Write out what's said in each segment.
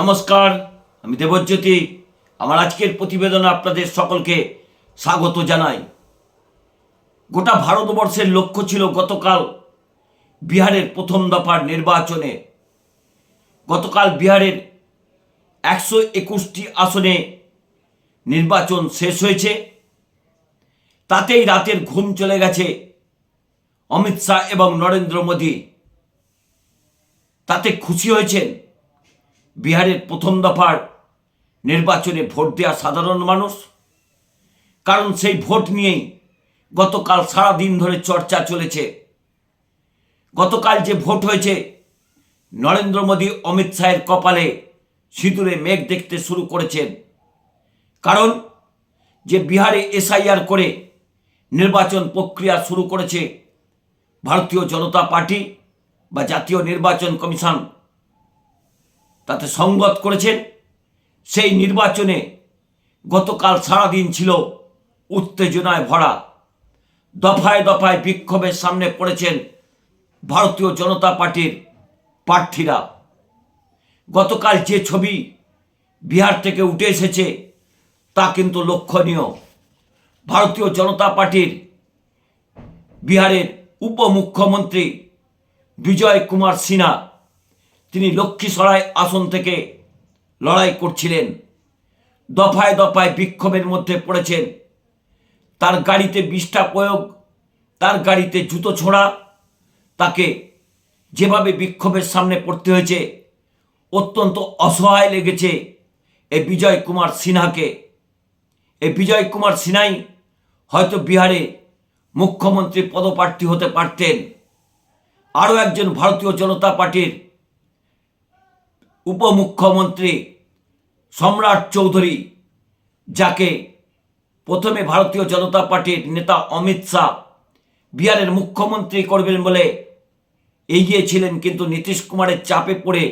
নমস্কার, আমি দেবজ্যোতি। আমার আজকের প্রতিবেদনে আপনাদের সকলকে স্বাগত জানাই। গোটা ভারতবর্ষের লক্ষ্য ছিল গতকাল বিহারের প্রথম দফার নির্বাচনে। গতকাল বিহারের একশো একুশটি আসনে নির্বাচন শেষ হয়েছে। তাতেই রাতের ঘুম চলে গেছে অমিত শাহ এবং নরেন্দ্র মোদী। তাতে খুশি হয়েছেন বিহারের প্রথম দফার নির্বাচনে ভোট দেওয়া সাধারণ মানুষ। কারণ সেই ভোট নিয়েই গতকাল সারা দিন ধরে চর্চা চলেছে। গতকাল যে ভোট হয়েছে, নরেন্দ্র মোদী অমিত শাহের কপালে সিঁদুরে মেঘ দেখতে শুরু করেছেন। কারণ যে বিহারে এসআইআর করে নির্বাচন প্রক্রিয়া শুরু করেছে, ভারতীয় জনতা পার্টি বা জাতীয় নির্বাচন কমিশন তাতে সংবাদ করেছেন। সেই নির্বাচনে গতকাল সারাদিন ছিল উত্তেজনায় ভরা। দফায় দফায় বিক্ষোভের সামনে পড়েছেন ভারতীয় জনতা পার্টির প্রার্থীরা। গতকাল যে ছবি বিহার থেকে উঠে এসেছে তা কিন্তু লক্ষণীয়। ভারতীয় জনতা পার্টির বিহারের উপমুখ্যমন্ত্রী বিজয় কুমার সিনহা তিনি লক্ষ্মীসরাই আসন থেকে লড়াই করছিলেন। দফায় দফায় বিক্ষোভের মধ্যে পড়েছেন। তার গাড়িতে বিষ্ঠা প্রয়োগ, তার গাড়িতে জুতো ছোড়া, তাকে যেভাবে বিক্ষোভের সামনে পড়তে হয়েছে, অত্যন্ত অসহায় লেগেছে এই বিজয় কুমার সিনহাকে। এই বিজয় কুমার সিনহাই হয়তো বিহারে মুখ্যমন্ত্রী পদপ্রার্থী হতে পারতেন। আরও একজন ভারতীয় জনতা পার্টির উপমুখ্যমন্ত্রী সম্রাট চৌধুরী, যাকে প্রথমে ভারতীয় জনতা পার্টির নেতা অমিত শাহ বিহারের মুখ্যমন্ত্রী করবেন বলে এগিয়েছিলেন কিন্তু নীতিশ কুমারের চাপে পড়ে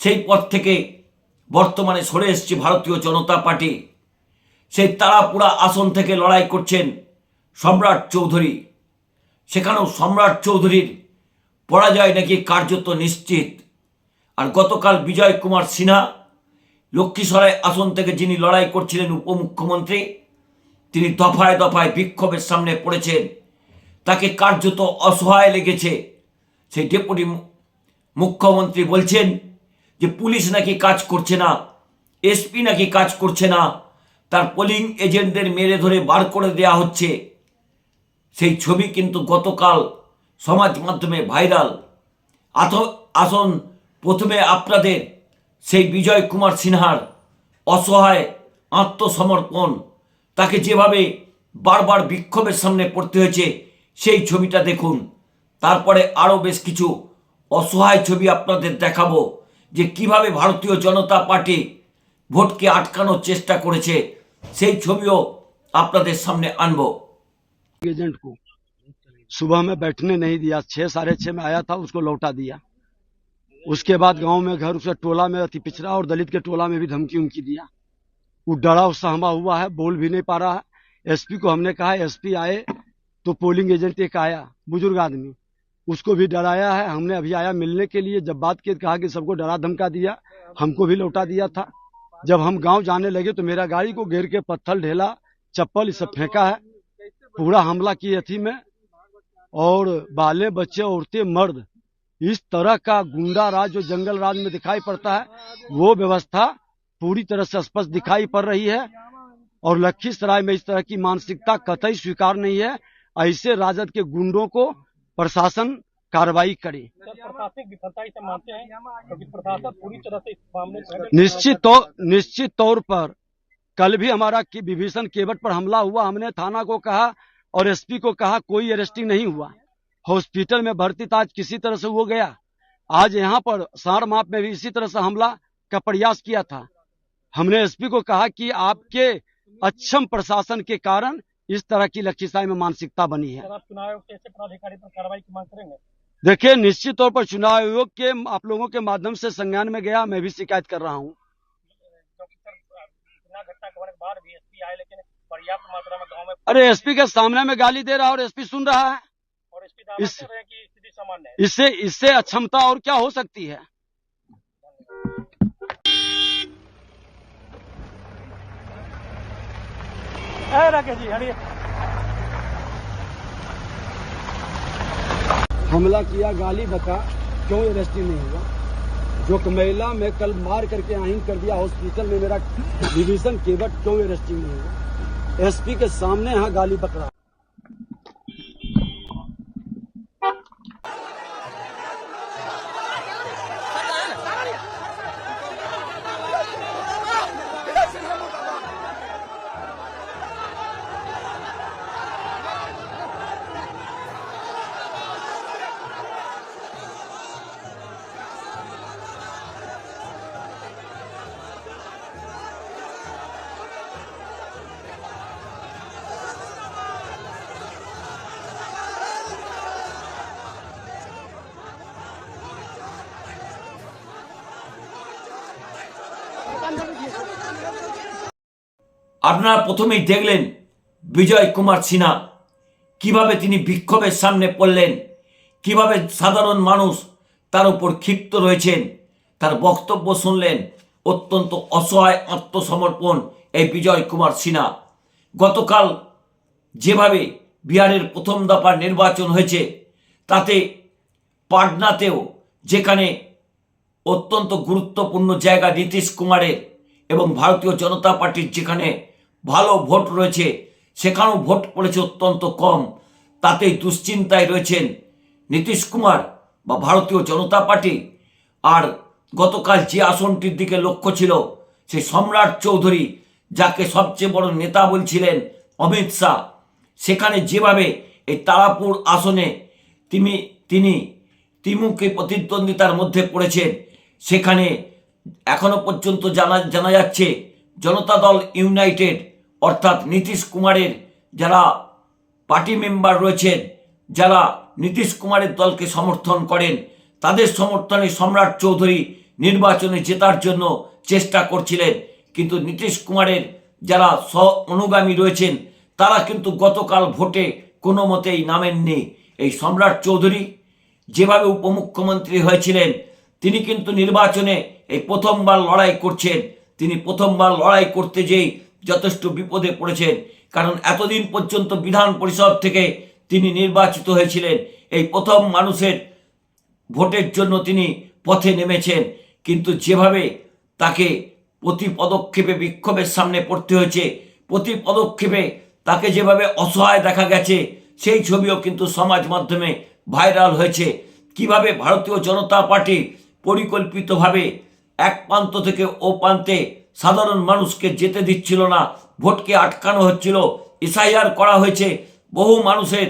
সেই পথ থেকে বর্তমানে সরে এসছে ভারতীয় জনতা পার্টি। সেই তারাপুরা আসন থেকে লড়াই করছেন সম্রাট চৌধুরী। সেখানেও সম্রাট চৌধুরীর পরাজয় নাকি কার্যত নিশ্চিত? আর গতকাল বিজয় কুমার সিনহা লক্ষ্মীসরাই আসন থেকে যিনি লড়াই করছিলেন উপমুখ্যমন্ত্রী, তিনি দফায় দফায় বিক্ষোভের সামনে পড়েছেন। তাকে কার্যত অসহায় লেগেছে। সেই ডেপুটি মুখ্যমন্ত্রী বলছেন যে পুলিশ নাকি কাজ করছে না, এসপি নাকি কাজ করছে না, তার পোলিং এজেন্টদের মেরে ধরে বার করে দেয়া হচ্ছে। সেই ছবি কিন্তু গতকাল সমাজ মাধ্যমে ভাইরাল। আসন প্রথমে আপনাদের সেই বিজয় কুমার সিনহার অসহায় আত্মসমর্পণ তাকে যেভাবে বারবার বিক্ষোভের সামনে পড়তে হয়েছে সেই ছবিটা দেখুন তারপরে আরও বেশ কিছু অসহায় ছবি আপনাদের দেখাবো যে কিভাবে ভারতীয় জনতা পার্টি ভোটকে আটকানোর চেষ্টা করেছে সেই ছবিও আপনাদের সামনে আনবো एजेंट को सुबह में बैठने नहीं दिया छह साढ़े छह में आया था उसको लौटा दिया उसके बाद गाँव में घर उसे टोला में अति पिछड़ा और दलित के टोला में भी धमकी उमकी दिया। वो डरा और सहमा हुआ है, बोल भी नहीं पा रहा है। एसपी को हमने कहा, एसपी आए तो पोलिंग एजेंट एक आया, बुज़ुर्ग आदमी। उसको भी डराया है। हमने अभी आया मिलने के लिए, जब बात की, कहा कि सबको डरा धमका दिया, हमको भी लौटा दिया था। जब हम गाँव जाने लगे तो मेरा गाड़ी को घेर के पत्थर ढेला, चप्पल, ये सब फेंका है। पूरा हमला किए थी में। और बाले बच्चे, औरतें मर्द इस तरह का गुंडा राज जो जंगल राज में दिखाई पड़ता है वो व्यवस्था पूरी तरह से स्पष्ट दिखाई पड़ रही है। और लखीसराय में इस तरह की मानसिकता कतई स्वीकार नहीं है। ऐसे राजद के गुंडों को प्रशासन कार्रवाई करे। प्रशासनिक विफलता इसे मानते हैं क्योंकि प्रशासन पूरी तरह से इस मामले निश्चित तौर निश्चित तौर पर कल भी हमारा विभीषण केवट पर हमला हुआ हमने थाना को कहा और एसपी को कहा कोई अरेस्टिंग नहीं हुआ। हॉस्पिटल में भर्ती था आज किसी तरह से हो गया। आज यहाँ पर सार माप में भी इसी तरह से हमला का प्रयास किया था। हमने एसपी को कहा कि आपके अक्षम प्रशासन के कारण इस तरह की लखीसाई में मानसिकता बनी है। देखिए निश्चित तौर पर चुनाव आयोग के आप लोगों के माध्यम से संज्ञान में गया मैं भी शिकायत कर रहा हूँ। अरे एसपी के सामने में गाली दे रहा है और एसपी सुन रहा है। इस, इससे इससे अक्षमता और क्या हो सकती है? हमला किया गाली बका क्यों अरेस्ट नहीं हुआ? जो कमेला में कल मार करके आहिन कर दिया हॉस्पिटल में मेरा डिवीज़न केवट क्यों अरेस्टिंग नहीं हुआ? एसपी के सामने यहाँ गाली बकरा আপনারা প্রথমেই দেখলেন বিজয় কুমার সিনহা। কীভাবে তিনি বিক্ষোভের সামনে পড়লেন, কীভাবে সাধারণ মানুষ তার উপর ক্ষিপ্ত রয়েছেন, তার বক্তব্য শুনলেন অত্যন্ত অসহায় আত্মসমর্পণ এই বিজয় কুমার সিনহা। গতকাল যেভাবে বিহারের প্রথম দফার নির্বাচন হয়েছে, তাতে পাটনাতেও যেখানে অত্যন্ত গুরুত্বপূর্ণ জায়গা নীতিশ কুমারের এবং ভারতীয় জনতা পার্টির যেখানে ভালো ভোট রয়েছে, সেখানেও ভোট পড়েছে অত্যন্ত কম। তাতেই দুশ্চিন্তায় রয়েছেন নীতিশ কুমার বা ভারতীয় জনতা পার্টি। আর গতকাল যে আসনটির দিকে লক্ষ্য ছিল, সেই সম্রাট চৌধুরী, যাকে সবচেয়ে বড় নেতা বলছিলেন অমিত শাহ, সেখানে যেভাবে এই তারাপুর আসনে তিনি তিনি তিমুকে প্রতিদ্বন্দ্বিতার মধ্যে পড়েছেন সেখানে এখনও পর্যন্ত জানা জানা যাচ্ছে জনতা দল ইউনাইটেড, অর্থাৎ নীতিশ কুমারের যারা পার্টি মেম্বার রয়েছেন, যারা নীতিশ কুমারের দলকে সমর্থন করেন, তাদের সমর্থনে সম্রাট চৌধুরী নির্বাচনে জেতার জন্য চেষ্টা করছিলেন। কিন্তু নীতিশ কুমারের যারা স্ব অনুগামী রয়েছেন, তারা কিন্তু গতকাল ভোটে কোনো মতেই নামেননি। এই সম্রাট চৌধুরী যেভাবে উপমুখ্যমন্ত্রী হয়েছিলেন তিনি কিন্তু নির্বাচনে এই প্রথমবার লড়াই করছেন। তিনি প্রথমবার লড়াই করতে যেই যথেষ্ট বিপদে পড়েছেন। কারণ এতদিন পর্যন্ত বিধান পরিষদ থেকে তিনি নির্বাচিত হয়েছিলেন। এই প্রথম মানুষের ভোটের জন্য তিনি পথে নেমেছেন। কিন্তু যেভাবে তাকে প্রতি পদক্ষেপে বিক্ষোভের সামনে পড়তে হয়েছে, প্রতি পদক্ষেপে তাকে যেভাবে অসহায় দেখা গেছে, সেই ছবিও কিন্তু সমাজ মাধ্যমে ভাইরাল হয়েছে। কীভাবে ভারতীয় জনতা পার্টি পরিকল্পিতভাবে এক প্রান্ত থেকে ও প্রান্তে সাধারণ মানুষকে যেতে দিচ্ছিল না, ভোটকে আটকানো হচ্ছিল, এসআইআর করা হয়েছে, বহু মানুষের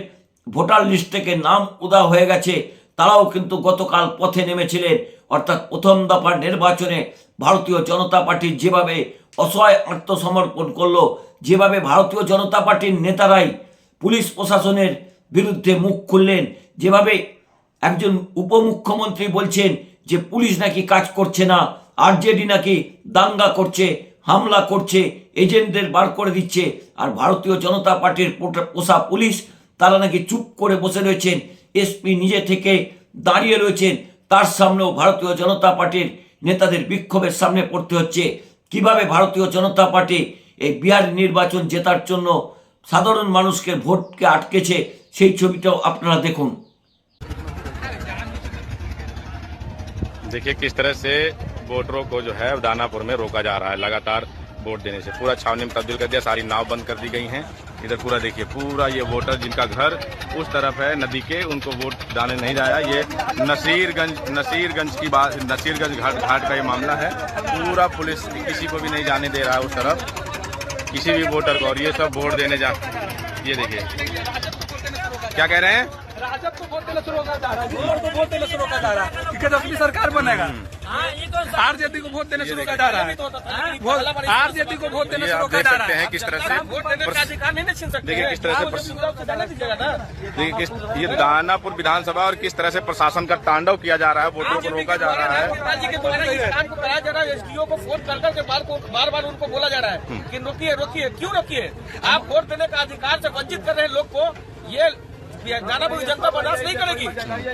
ভোটার লিস্ট থেকে নাম উদা হয়ে গেছে, তারাও কিন্তু গতকাল পথে নেমেছিলেন। অর্থাৎ প্রথম দফার নির্বাচনে ভারতীয় জনতা পার্টি যেভাবে অসহায় আত্মসমর্পণ করল, যেভাবে ভারতীয় জনতা পার্টির নেতারাই পুলিশ প্রশাসনের বিরুদ্ধে মুখ খুললেন, যেভাবে একজন উপমুখ্যমন্ত্রী বলছেন যে পুলিশ নাকি কাজ করছে না, আরজেডি নাকি দাঙ্গা করছে, হামলা করছে, এজেন্টদের বার করে দিচ্ছে, আর ভারতীয় জনতা পার্টির পোষা পুলিশ, তারা নাকি চুপ করে বসে রয়েছেন, এসপি নিজে থেকে দাঁড়িয়ে রয়েছেন, তার সামনেও ভারতীয় জনতা পার্টির নেতাদের বিক্ষোভের সামনে পড়তে হচ্ছে। কীভাবে ভারতীয় জনতা পার্টি এই বিহার নির্বাচন জেতার জন্য সাধারণ মানুষকে ভোটকে আটকেছে, সেই ছবিটাও আপনারা দেখুন। देखिए, किस तरह से वोटरों को जो है दानापुर में रोका जा रहा है। लगातार वोट देने से पूरा छावनी में तब्दील कर दिया, सारी नाव बंद कर दी गई हैं। इधर पूरा देखिए, पूरा ये वोटर जिनका घर उस तरफ़ है, नदी के, उनको वोट डालने नहीं जाया ये नसीरगंज नसीरगंज की बात, नसीरगंज घाट घाट का ये मामला है। पूरा पुलिस किसी को भी नहीं जाने दे रहा है उस तरफ़। किसी भी वोटर को, और ये सब वोट देने जा, ये देखिए। क्या कह रहे हैं? बोलतेलच रोगाचा हारा असली सरकार बनेगा। हाँ, तो आर को वोट देने शुरू कर जा रहा है आरजेपी को वोट देने शुरू कर जा रहा है किस तरह से देखिए किस तरह से देखिए ये दानापुर विधानसभा और किस तरह से प्रशासन का तांडव किया जा रहा है वोटों को रोका जा रहा है एसडीओ को फ़ोन कर बार बार उनको बोला जा रहा है हम्म। की रोकिए रोकिए क्यूँ रोकिए? आप वोट देने का अधिकार ऐसी वंचित कर रहे हैं लोग को ये ज़्यादा जनता बर्दाश्त नहीं करेगी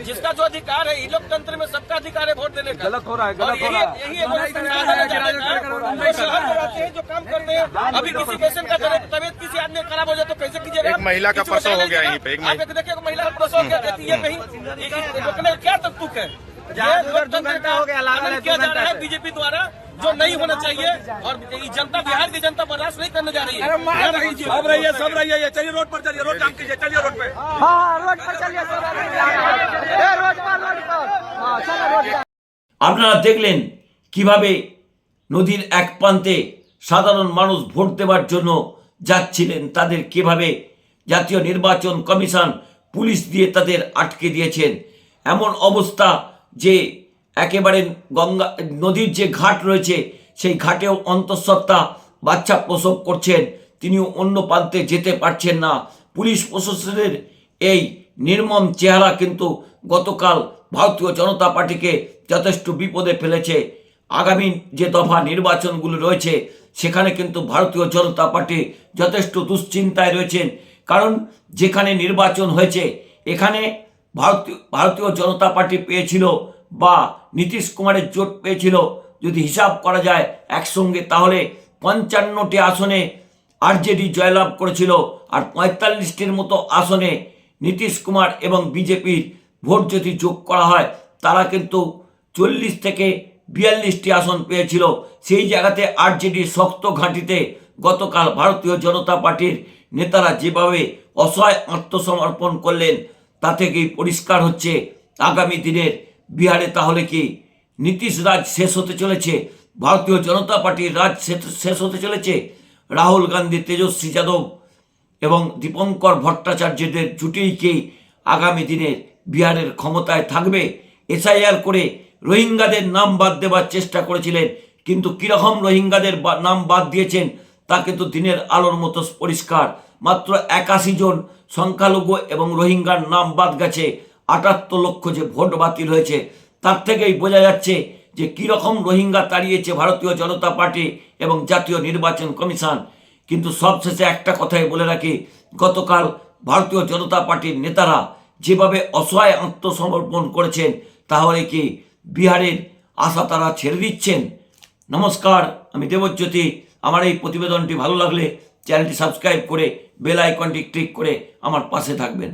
जिसका जो अधिकार है ई लोकतंत्र में सबका अधिकार है वोट देने का गलत हो रहा है गलत हो रहा है यही है जो शहर में रहते हैं जो काम करते हैं अभी किसी पेशेंट का तबीयत तबीयत किसी आदमी खराब हो जाए तो कैसे कीजिएगा एक महिला का प्रसव हो गया। यहीं पे, एक आप देखिए महिला का प्रसव हो गया कहती है कहीं रोकने का क्या तकतुक है लोकतंत्र का किया जा रहा है बीजेपी द्वारा जो नहीं होना चाहिए और ये जनता बिहार की जनता बर्दाश्त नहीं करने जा रही है सब रहिए सब रहिए चलिए रोड पर चलिए रोड जाम कीजिए चलिए रोड पे আপনারা দেখলেন কিভাবে নদীর এক প্রান্তে সাধারণ মানুষ ভোট দেওয়ার জন্য যাচ্ছিলেন তাদের কিভাবে জাতীয় নির্বাচন কমিশন পুলিশ দিয়ে তাদের আটকে দিয়েছেন এমন অবস্থা যে একেবারে গঙ্গা নদীর যে ঘাট রয়েছে, সেই ঘাটেও অন্তঃসত্ত্বা বাচ্চা প্রসব করছেন। তিনিও অন্য প্রান্তে যেতে পারছেন না। পুলিশ প্রশাসনের এই নির্মম চেহারা কিন্তু গতকাল ভারতীয় জনতা পার্টিকে যথেষ্ট বিপদে ফেলেছে। আগামী যে দফা নির্বাচনগুলো রয়েছে, সেখানে কিন্তু ভারতীয় জনতা পার্টি যথেষ্ট দুশ্চিন্তায় রয়েছেন। কারণ যেখানে নির্বাচন হয়েছে, এখানে ভারতীয় ভারতীয় জনতা পার্টি পেয়েছিল বা নীতিশ কুমারের জোট পেয়েছিল, যদি হিসাব করা যায় একসঙ্গে, তাহলে পঞ্চান্নটি আসনে আরজেডি জয়লাভ করেছিল আর পঁয়তাল্লিশটির মতো আসনে নীতিশ কুমার এবং বিজেপির ভোট যদি যোগ করা হয়, তারা কিন্তু চল্লিশ থেকে বিয়াল্লিশটি আসন পেয়েছিল। সেই জায়গাতে আরজেডির শক্ত ঘাঁটিতে গতকাল ভারতীয় জনতা পার্টির নেতারা যেভাবে অসহায় আত্মসমর্পণ করলেন তা থেকেই পরিষ্কার হচ্ছে আগামী দিনের বিহারে তাহলে কি নীতিশ রাজ শেষ হতে চলেছে? ভারতীয় জনতা পার্টির রাজ শেষ- হতে চলেছে? রাহুল গান্ধী, তেজস্বী যাদব এবং দীপঙ্কর ভট্টাচার্যদের জুটেই কি আগামী দিনে বিহারের ক্ষমতায় থাকবে? এসআইআর করে রোহিঙ্গাদের নাম বাদ দেওয়ার চেষ্টা করেছিলেন, কিন্তু কীরকম রোহিঙ্গাদের নাম বাদ দিয়েছেন, তা কিন্তু দিনের আলোর মতো পরিষ্কার। মাত্র একাশি জন সংখ্যালঘু এবং রোহিঙ্গার নাম বাদ গেছে। আটাত্তর লক্ষ যে ভোট বাতিল হয়েছে, তার থেকেই বোঝা যাচ্ছে যে কীরকম রোহিঙ্গা তাড়িয়েছে ভারতীয় জনতা পার্টি এবং জাতীয় নির্বাচন কমিশন। কিন্তু সবশেষে একটা কথাই বলে রাখি, গতকাল ভারতীয় জনতা পার্টির নেতারা যেভাবে অসহায় আত্মসমর্পণ করেছেন, তাহলে কি বিহারের আশা তারা ছেড়ে দিচ্ছেন? নমস্কার, আমি দেবজ্যোতি। আমার এই প্রতিবেদনটি ভালো লাগলে চ্যানেলটি সাবস্ক্রাইব করে বেল আইকনটি ক্লিক করে আমার পাশে থাকবেন।